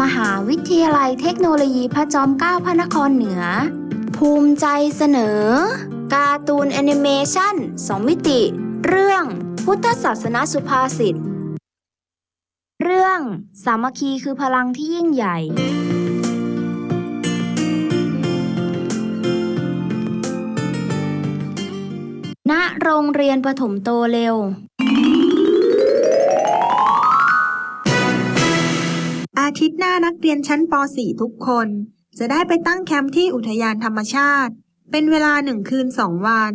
มหาวิทยาลัยเทคโนโลยีพระจอมเกล้าพระนครเหนือ ภูมิใจเสนอ การ์ตูนแอนิเมชัน2มิติ เรื่องพุทธศาสนาสุภาษิต เรื่องสามัคคีคือพลังที่ยิ่งใหญ่ณโรงเรียนประถมโตเร็ว อาทิตย์หน้านักเรียนชั้นป .4 ทุกคน จะได้ไปตั้งแคมป์ที่อุทยานธรรมชาติ เป็นเวลาหนึ่งคืนสองวัน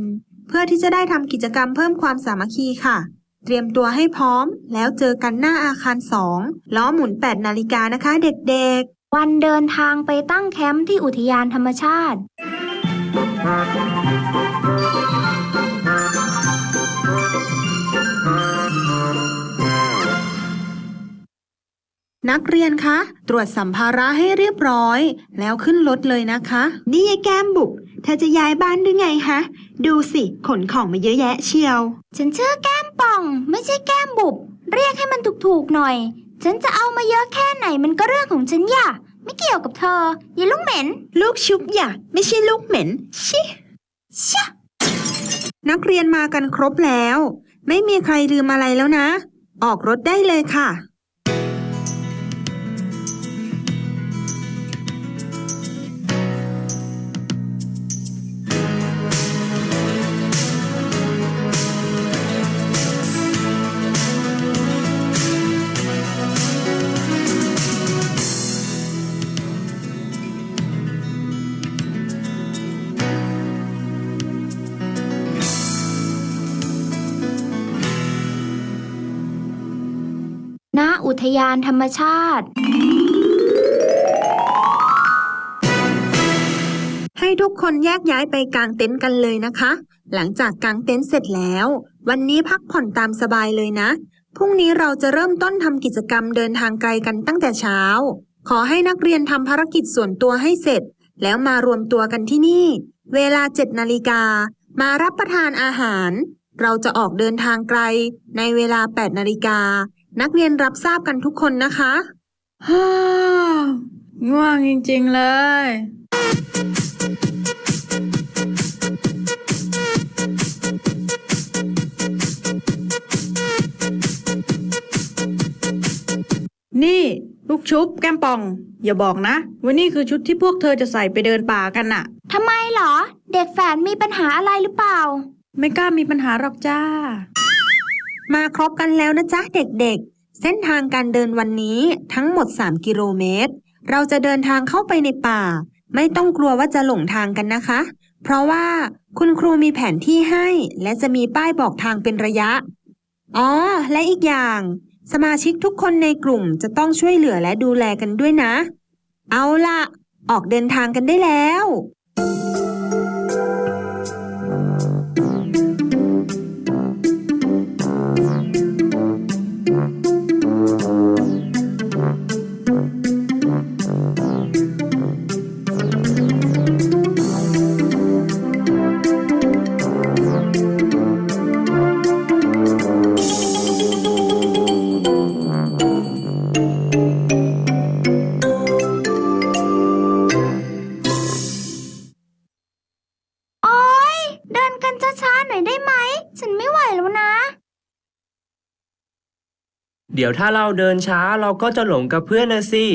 เพื่อที่จะได้ทำกิจกรรมเพิ่มความสามัคคีค่ะ เตรียมตัวให้พร้อม แล้วเจอกันหน้าอาคารสองล้อหมุน 8 นาฬิกานะคะ เด็กๆ วันเดินทางไปตั้งแคมป์ที่อุทยานธรรมชาติ นักเรียนคะ ตรวจสัมภาระให้เรียบร้อย แล้วขึ้นรถเลยนะคะ นี่ยายแก้มบุก เธอจะย้ายบ้านหรือไงฮะ ดูสิ ขนของมาเยอะแยะเชียว ฉันชื่อแก้มป่อง ไม่ใช่แก้มบุบ เรียกให้มันถูกๆหน่อย ฉันจะเอามาเยอะแค่ไหนมันก็เรื่องของฉันอย่าไม่เกี่ยวกับเธอ อย่าลุกเหม็น ลูกชุบอย่าไม่ใช่ลูกเหม็น ชิชะนักเรียนมากันครบแล้ว ไม่มีใครลืมอะไรแล้วนะ ออกรถได้เลยค่ะ ณอุทยานธรรมชาติ ให้ทุกคนแยกย้ายไปกางเต็นท์กันเลยนะคะ หลังจากกางเต็นท์เสร็จแล้ว วันนี้พักผ่อนตามสบายเลยนะ พรุ่งนี้เราจะเริ่มต้นทำกิจกรรมเดินทางไกลกันตั้งแต่เช้า ขอให้นักเรียนทำภารกิจส่วนตัวให้เสร็จ แล้วมารวมตัวกันที่นี่ เวลา7นาฬิกา มารับประทานอาหาร เราจะออกเดินทางไกลในเวลา 8 นาฬิกา นักเรียนรับทราบกันทุกคนนะคะฮ่าง่วงจริงๆเลย นี่ ลูกชุบแก้มป่อง อย่าบอกนะว่านี่คือชุดที่พวกเธอจะใส่ไปเดินป่ากันน่ะ ทำไมเหรอ เด็กแฝดมีปัญหาอะไรหรือเปล่า ไม่กล้ามีปัญหาหรอกจ้า มาครบกันแล้วนะจ๊ะเด็กๆ เส้นทางการเดินวันนี้ทั้งหมด 3 กิโลเมตร เราจะเดินทางเข้าไปในป่า ไม่ต้องกลัวว่าจะหลงทางกันนะคะ เพราะว่าคุณครูมีแผนที่ให้ และจะมีป้ายบอกทางเป็นระยะ อ๋อ และอีกอย่าง สมาชิกทุกคนในกลุ่มจะต้องช่วยเหลือและดูแลกันด้วยนะ เอาล่ะ ออกเดินทางกันได้แล้ว ดี๋ยวถ้าเราเดินช้าเราก็จะหลงกับเพื่อนนะสิ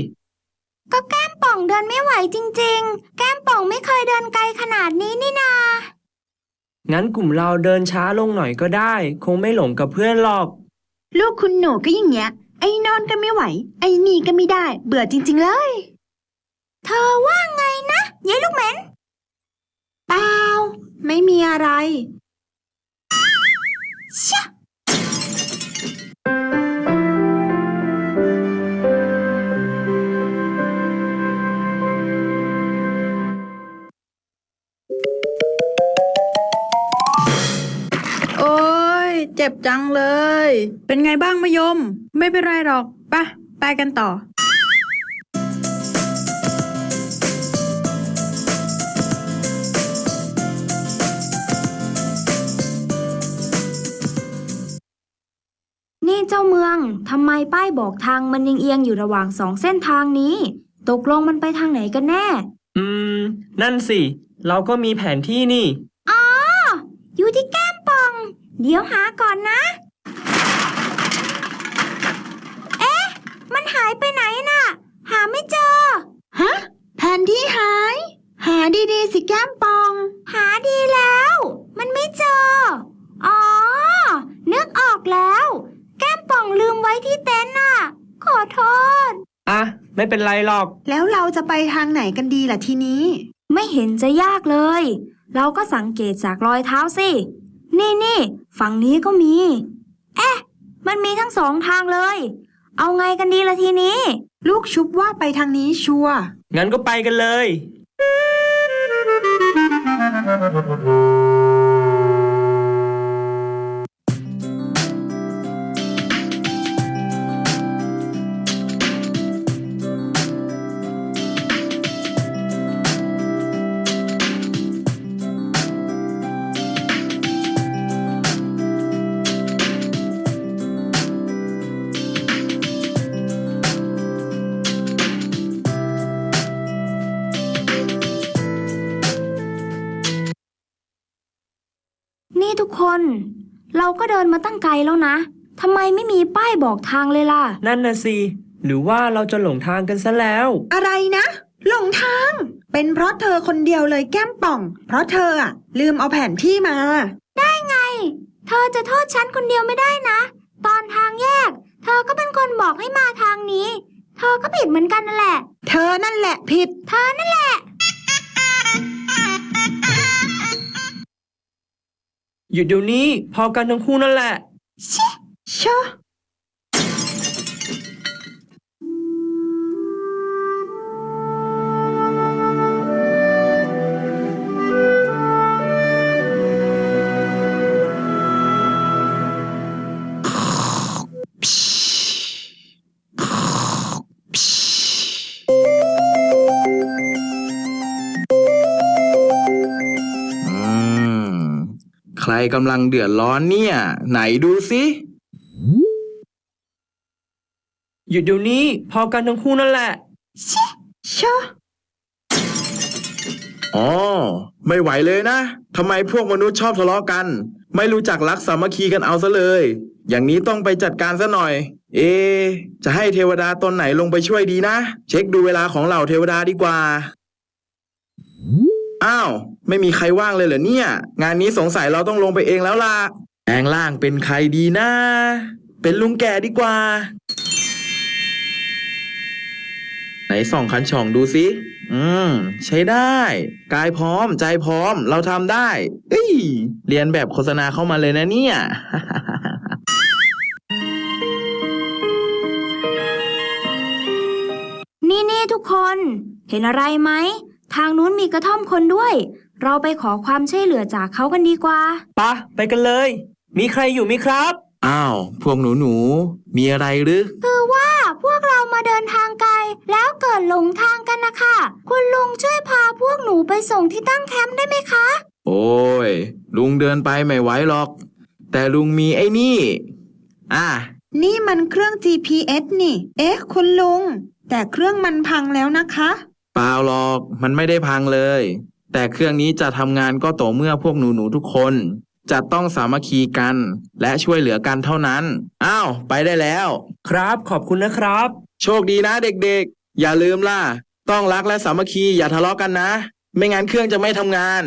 ก็แก้มป่องเดินไม่ไหวจริง ๆ แก้มป่องไม่เคยเดินไกลขนาดนี้นี่นา งั้นกลุ่มเราเดินช้าลงหน่อยก็ได้ คงไม่หลงกับเพื่อนหรอก ลูกคุณหนูก็อย่างเงี้ย ไอ้นอนก็ไม่ไหว ไอ้นี่ก็ไม่ได้ เบื่อจริง ๆเลย เธอว่าไงนะยายลูกเหม็นเปล่าไม่มีอะไร เป็นไงบ้างมะยม ไม่เป็นไรหรอกไปะไปกันต่อเจ้าเมืองทำไมป้ายบอกทางมันยังเอียงอยู่ระหว่างสองเส้นทางนี้ ตกลงมันไปทางไหนกันแน่ อืม นั่นสิ เราก็มีแผนที่นี่ อ๋อ อยู่ที่แก้มป่อง เดี๋ยวหาก่อนนะ เอ๊ะ มันหายไปไหนน่ะ หาไม่เจอ ฮะ แผนที่หาย หาดีๆสิแก้มปอง หาดีแล้ว มันไม่เจอ อ๋อ นึกออกแล้ว แก้มป่องลืมไว้ที่เต็นท์น่ะ ขอโทษ อะ ไม่เป็นไรหรอก แล้วเราจะไปทางไหนกันดีล่ะทีนี้ ไม่เห็นจะยากเลย เราก็สังเกตจากรอยเท้าสิ นี่นี่ฝั่งนี้ก็มี เอ๊ะ มันมีทั้งสองทางเลย เอาไงกันดีละทีนี้ ลูกชุบว่าไปทางนี้ชัวร์งั้นก็ไปกันเลย เราก็เดินมาตั้งไกลแล้วนะทำไมไม่มีป้ายบอกทางเลยล่ะ นั่นน่ะสิ หรือว่าเราจะหลงทางกันซะแล้ว อะไรนะ หลงทาง เป็นเพราะเธอคนเดียวเลยแก้มป่อง เพราะเธออะลืมเอาแผนที่มาเธอจะโทษฉันคนเดียวไม่ได้นะ ตอนทางแยก เธอก็เป็นคนบอกให้มาทางนี้ เธอก็ผิดเหมือนกันนั่นแหละ เธอนั่นแหละผิด เธอนั่นแหละ หยุดเดี๋ยวนี้ พอกันทั้งคู่นั่นแหละชะ รกำลังเดือดร้อนเนี่ย ไหนดูสิหยุดเดี๋ยวนี้พอกันทั้งคู่นั่นแหละชะอ๋อ ไม่ไหวเลยนะทำไมพวกมนุษย์ชอบทะเลาะกัน ไม่รู้จักรักสามัคคีกันเอาซะเลย อย่างนี้ต้องไปจัดการซะหน่อย เอะจะให้เทวดาตนไหนลงไปช่วยดีนะ เช็คดูเวลาของเหล่าเทวดาดีกว่า อ้าว ไม่มีใครว่างเลยเหรอเนี่ย งานนี้สงสัยเราต้องลงไปเองแล้วล่ะแปลงร่างเป็นใครดีนะ เป็นลุงแก่ดีกว่า ไหนส่องคันช่องดูสิ อืม ใช้ได้ กายพร้อมใจพร้อมเราทำได้เอ้ยเรียนแบบโฆษณาเข้ามาเลยนะเนี่ยนี่นี่ทุกคน เห็นอะไรไหม ทางนู้นมีกระท่อมคนด้วย เราไปขอความช่วยเหลือจากเขากันดีกว่า ปะไปกันเลย มีใครอยู่ไหมครับ อ้าว พวกหนูหนูๆมีอะไรหรือ คือว่าพวกเรามาเดินทางไกล แล้วเกิดหลงทางกันนะคะ คุณลุงช่วยพาพวกหนูไปส่งที่ตั้งแคมป์ได้ไหมคะ โอ้ย ลุงเดินไปไม่ไหวหรอก แต่ลุงมีไอ้นี่ อะ นี่มันเครื่อง GPS นี่ เอ๊ะ คุณลุง แต่เครื่องมันพังแล้วนะคะเปล่าหรอก มันไม่ได้พังเลย แต่เครื่องนี้จะทำงานก็ต่อเมื่อพวกหนูหนูๆทุกคน จะต้องสามัคคีกัน และช่วยเหลือกันเท่านั้น อ้าว ไปได้แล้ว ครับ ขอบคุณนะครับ โชคดีนะเด็กๆ อย่าลืมล่ะ ต้องรักและสามัคคีอย่าทะเลาะกันนะ ไม่งั้นเครื่องจะไม่ทำงาน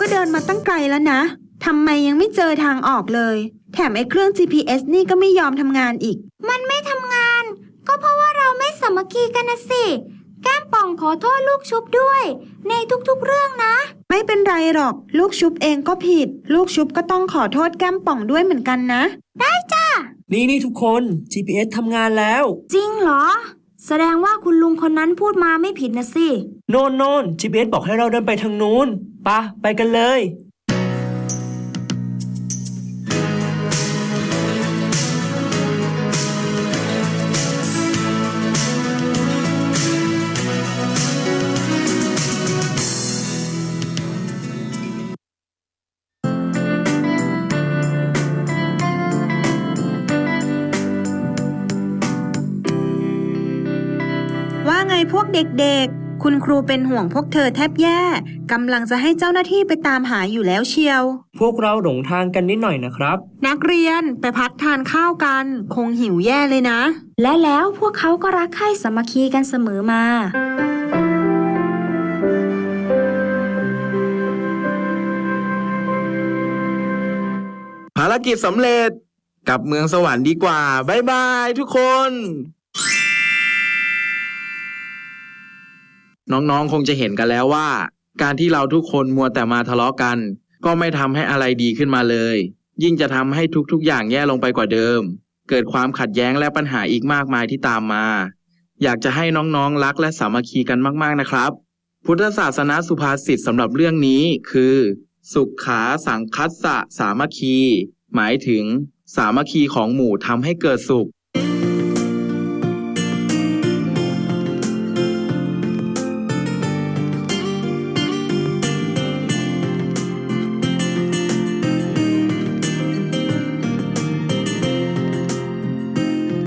ก็เดินมาตั้งไกลแล้วนะ ทำไมยังไม่เจอทางออกเลย แถมไอ้เครื่อง GPS นี่ก็ไม่ยอมทำงานอีก มันไม่ทำงาน ก็เพราะว่าเราไม่สามัคคีกันนะสิ แก้มป่องขอโทษลูกชุบด้วย ในทุกๆเรื่องนะ ไม่เป็นไรหรอก ลูกชุบเองก็ผิด ลูกชุบก็ต้องขอโทษแก้มป่องด้วยเหมือนกันนะนี่นี่ทุกคน GPS ทำงานแล้ว จริงเหรอสแสดงว่าคุณลุงคนนั้นพูดมาไม่ผิดนะสิ โน่นโน่น GPS บอกให้เราเดินไปทางนู้น ปะไปกันเลย ว่าไงพวกเด็กๆ คุณครูเป็นห่วงพวกเธอแทบแย่กำลังจะให้เจ้าหน้าที่ไปตามหาอยู่แล้วเชียว พวกเราหลงทางกันนิดหน่อยนะครับ นักเรียนไปพักทานข้าวกัน คงหิวแย่เลยนะ และแล้วพวกเขาก็รักใคร่สามัคคีกันเสมอมาภารกิจสำเร็จกลับเมืองสวรรค์ดีกว่า บ๊ายบายทุกคน น้องๆคงจะเห็นกันแล้วว่า การที่เราทุกคนมัวแต่มาทะเลาะกัน ก็ไม่ทำให้อะไรดีขึ้นมาเลย ยิ่งจะทำให้ทุกๆ อย่างแย่ลงไปกว่าเดิม เกิดความขัดแย้งและปัญหาอีกมากมายที่ตามมา อยากจะให้น้องๆรักและสามัคคีกันมากๆนะครับ พุทธศาสนาสุภาษิตสำหรับเรื่องนี้คือ สุขขาสังคัสสะสามัคคี หมายถึงสามัคคีของหมู่ทำให้เกิดสุข